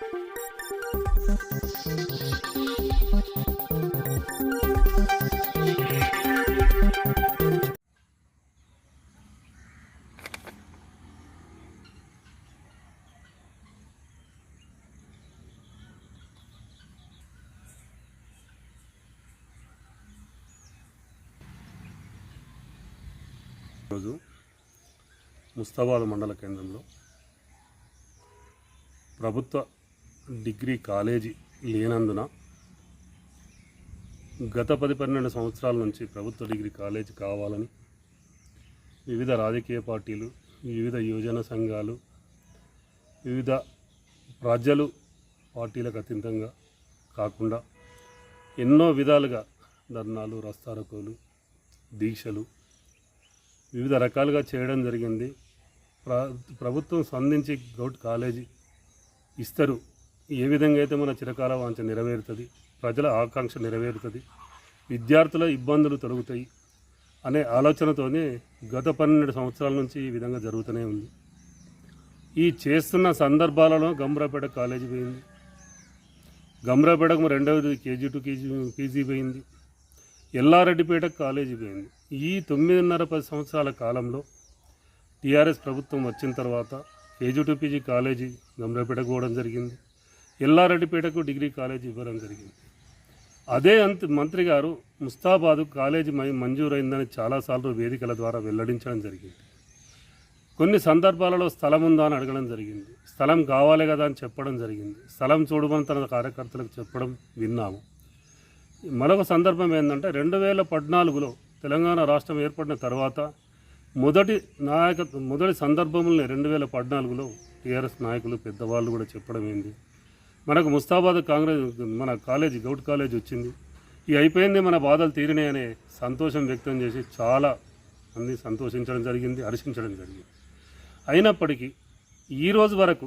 రోజు ముస్తాబాద్ మండల కేంద్రంలో ప్రభుత్వ డిగ్రీ కాలేజీ లేనందున గత పది పన్నెండు సంవత్సరాల నుంచి ప్రభుత్వ డిగ్రీ కాలేజీ కావాలని వివిధ రాజకీయ పార్టీలు వివిధ యువజన సంఘాలు వివిధ ప్రజలు పార్టీలకు అతీతంగా కాకుండా ఎన్నో విధాలుగా ధర్నాలు రస్తారకోలు దీక్షలు వివిధ రకాలుగా చేయడం జరిగింది. ప్ర ప్రభుత్వం స్పందించి గౌట్ కాలేజీ ఇస్తారు. ఏ విధంగా అయితే మన చిరకాల వాంఛ నెరవేరుతుంది ప్రజల ఆకాంక్ష నెరవేరుతుంది విద్యార్థుల ఇబ్బందులు తొలగుతాయి అనే ఆలోచనతోనే గత పన్నెండు సంవత్సరాల నుంచి ఈ విధంగా జరుగుతూనే ఉంది. ఈ చేస్తున్న సందర్భాలలో గమ్రాపేట కాలేజీ పోయింది. గమ్రాపేటకు రెండవది కేజీ టు కేజీ పీజీ పోయింది. ఎల్లారెడ్డిపేట కాలేజీ పోయింది. ఈ తొమ్మిదిన్నర పది సంవత్సరాల కాలంలో టీఆర్ఎస్ ప్రభుత్వం వచ్చిన తర్వాత కేజీ టు పీజీ కాలేజీ గమ్రాపేటకు పోవడం జరిగింది. ఎల్లారెడ్డిపేటకు డిగ్రీ కాలేజీ ఇవ్వడం జరిగింది. అదే అంత మంత్రి గారు ముస్తాబాదు కాలేజీ మంజూరైందని చాలాసార్లు వేదికల ద్వారా వెల్లడించడం జరిగింది. కొన్ని సందర్భాలలో స్థలం ఉందా అని అడగడం జరిగింది. స్థలం కావాలి కదా అని చెప్పడం జరిగింది. స్థలం చూడమని తన కార్యకర్తలకు చెప్పడం విన్నాము. మరొక సందర్భం ఏంటంటే రెండు వేల పద్నాలుగులో తెలంగాణ రాష్ట్రం ఏర్పడిన తర్వాత మొదటి నాయక మొదటి సందర్భముల్ని రెండు వేల పద్నాలుగులో టీఆర్ఎస్ నాయకులు పెద్దవాళ్ళు కూడా చెప్పడం ఏంది? మనకు ముస్తాబాద్ కాంగ్రెస్ మన కాలేజీ గౌట్ కాలేజ్ వచ్చింది. ఈ అయిపోయింది మన బాధలు తీరినాయనే సంతోషం వ్యక్తం చేసి చాలా మంది సంతోషించడం జరిగింది హర్షించడం జరిగింది. అయినప్పటికీ ఈ రోజు వరకు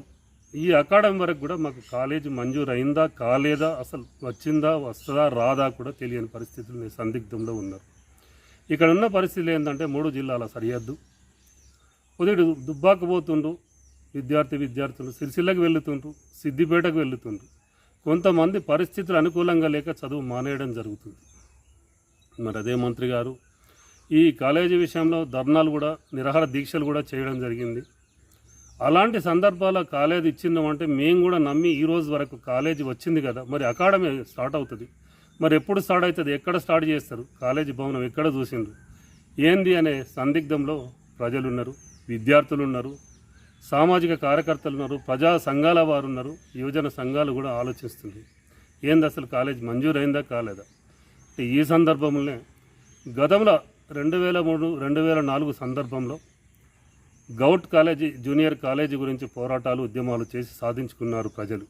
ఈ అకాడమీ వరకు కూడా మాకు కాలేజీ మంజూరు అయిందా కాలేదా అసలు వచ్చిందా వస్తుందా రాదా కూడా తెలియని పరిస్థితులు నేను సందిగ్ధంలో ఉన్నారు ఇక్కడ ఉన్న పరిస్థితులు ఏంటంటే మూడు జిల్లాల సరిహద్దు. ఉదయుడు దుబ్బాకు పోతుండ్రు విద్యార్థి విద్యార్థులు సిరిసిల్లకి వెళ్తుండ్రు సిద్దిపేటకు వెళ్తుండ్రు. కొంతమంది పరిస్థితులు అనుకూలంగా లేక చదువు మానేయడం జరుగుతుంది. మరి అదే మంత్రి గారు ఈ కాలేజీ విషయంలో ధర్నాలు కూడా నిరహార దీక్షలు కూడా చేయడం జరిగింది. అలాంటి సందర్భాల కాలేజీ ఇచ్చిందామంటే మేము కూడా నమ్మి ఈ రోజు వరకు కాలేజీ వచ్చింది కదా మరి అకాడమీ స్టార్ట్ అవుతుంది. మరి ఎప్పుడు స్టార్ట్ అవుతుంది ఎక్కడ స్టార్ట్ చేస్తారు కాలేజీ భవనం ఎక్కడ చూసిండ్రు? ఏంది అనే సందిగ్ధంలో ప్రజలు ఉన్నారు విద్యార్థులు ఉన్నారు సామాజిక కార్యకర్తలు ఉన్నారు ప్రజా సంఘాల వారు ఉన్నారు యువజన సంఘాలు కూడా ఆలోచిస్తుంది. ఏంది అసలు కాలేజ్ మంజూరైందా కాలేదా? అంటే ఈ సందర్భంలోనే గతంలో రెండు వేల మూడు రెండు వేల నాలుగు సందర్భంలో గౌట్ కాలేజీ జూనియర్ కాలేజీ గురించి పోరాటాలు ఉద్యమాలు చేసి సాధించుకున్నారు ప్రజలు.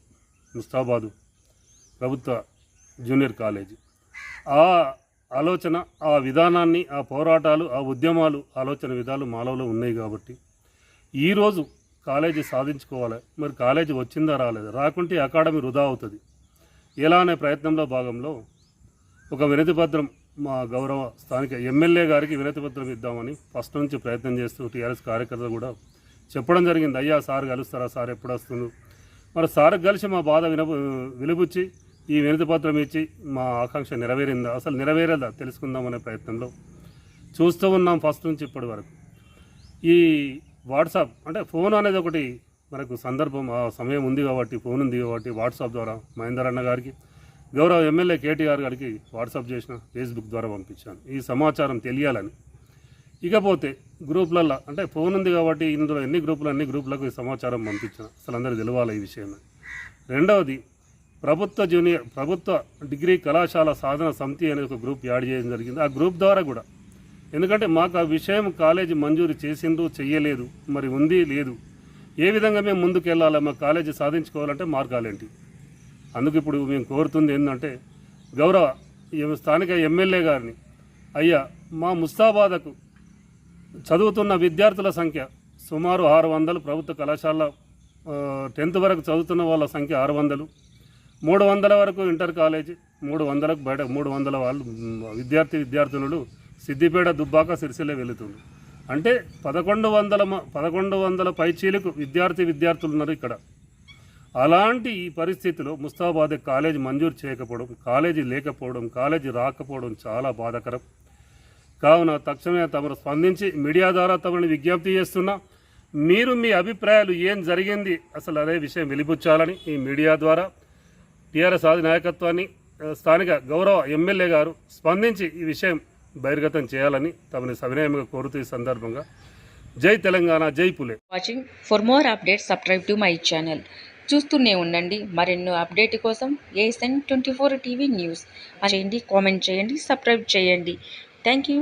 ముస్తాబాదు ప్రభుత్వ జూనియర్ కాలేజీ. ఆ ఆలోచన ఆ విధానాన్ని ఆ పోరాటాలు ఆ ఉద్యమాలు ఆలోచన విధాలు మాలవలో ఉన్నాయి కాబట్టి ఈరోజు కాలేజీ సాధించుకోవాలి. మరి కాలేజీ వచ్చిందా రాలేదా? రాకుంటే అకాడమీ వృధా అవుతుంది. ఎలా అనే ప్రయత్నంలో భాగంలో ఒక వినతిపత్రం మా గౌరవ స్థానిక ఎమ్మెల్యే గారికి వినతిపత్రం ఇద్దామని ఫస్ట్ నుంచి ప్రయత్నం చేస్తూ టీఆర్ఎస్ కార్యకర్తలు కూడా చెప్పడం జరిగింది. అయ్యా సార్ కలుస్తారా సార్ ఎప్పుడు వస్తుంది మరి సార్ కలిసి మా బాధ విన విలుపుచ్చి ఈ వినతిపత్రం ఇచ్చి మా ఆకాంక్ష నెరవేరిందా? అసలు నెరవేరేదా తెలుసుకుందామనే ప్రయత్నంలో చూస్తూ ఉన్నాం ఫస్ట్ నుంచి ఇప్పటి వరకు. ఈ వాట్సాప్ అంటే ఫోన్ అనేది ఒకటి మనకు సందర్భం ఆ సమయం ఉంది కాబట్టి ఫోన్ ఉంది కాబట్టి వాట్సాప్ ద్వారా మహేందర్ అన్న గారికి గౌరవ ఎమ్మెల్యే కేటీఆర్ గారికి వాట్సాప్ చేసిన ఫేస్బుక్ ద్వారా పంపించాను. ఈ సమాచారం తెలియాలని. ఇకపోతే గ్రూప్లలో అంటే ఫోన్ ఉంది కాబట్టి ఇందులో ఎన్ని గ్రూపులు అన్ని గ్రూపులకు ఈ సమాచారం పంపించాను. అసలు అందరూ తెలవాలి ఈ విషయమే. రెండవది ప్రభుత్వ జూనియర్ ప్రభుత్వ డిగ్రీ కళాశాల సాధన సమితి అనే ఒక గ్రూప్ యాడ్ చేయడం జరిగింది. ఆ గ్రూప్ ద్వారా కూడా ఎందుకంటే మాకు ఆ విషయం కాలేజీ మంజూరు చేసిండ్రు చెయ్యలేదు మరి ఉంది లేదు. ఏ విధంగా మేము ముందుకు వెళ్ళాలి మా కాలేజీ సాధించుకోవాలంటే మార్గాలేంటి అందుకు ఇప్పుడు మేము కోరుతుంది ఏంటంటే గౌరవ ఈ స్థానిక ఎమ్మెల్యే గారిని అయ్యా మా ముస్తాబాదకు చదువుతున్న విద్యార్థుల సంఖ్య సుమారు ఆరు వందలు ప్రభుత్వ కళాశాల టెన్త్ వరకు చదువుతున్న వాళ్ళ సంఖ్య ఆరు వందలు మూడు వందల వరకు ఇంటర్ కాలేజీ మూడు వందలకు బయట మూడు వందల వాళ్ళు విద్యార్థి విద్యార్థినులు సిద్దిపేట దుబ్బాక సిరిసిల్ల వెళుతుంది అంటే పదకొండు వందల మ- పదకొండు వందల పైచీలకు విద్యార్థి విద్యార్థులు ఉన్నారు ఇక్కడ. అలాంటి ఈ పరిస్థితిలో ముస్తాబాద్ కాలేజీ మంజూరు చేయకపోవడం కాలేజీ లేకపోవడం కాలేజీ రాకపోవడం చాలా బాధాకరం. కావున తక్షణమే తమరు స్పందించి మీడియా ద్వారా తమని విజ్ఞప్తి చేస్తున్నా మీరు మీ అభిప్రాయాలు ఏం జరిగింది అసలు అదే విషయం వెలిపుచ్చాలని ఈ మీడియా ద్వారా టీఆర్ఎస్ ఆది నాయకత్వాన్ని స్థానిక గౌరవ ఎమ్మెల్యే గారు స్పందించి ఈ విషయం బహిర్గతం చేయాలని తమని సవినయంగా కోరుతూ ఈ సందర్భంగా జై తెలంగాణ జై Phule. Watching for more updates subscribe to my channel చూస్తూనే ఉండండి. మరెన్నో అప్డేట్ కోసం ASN twenty four TV news చేయండి కామెంట్ చేయండి సబ్స్క్రైబ్ చేయండి. Thank you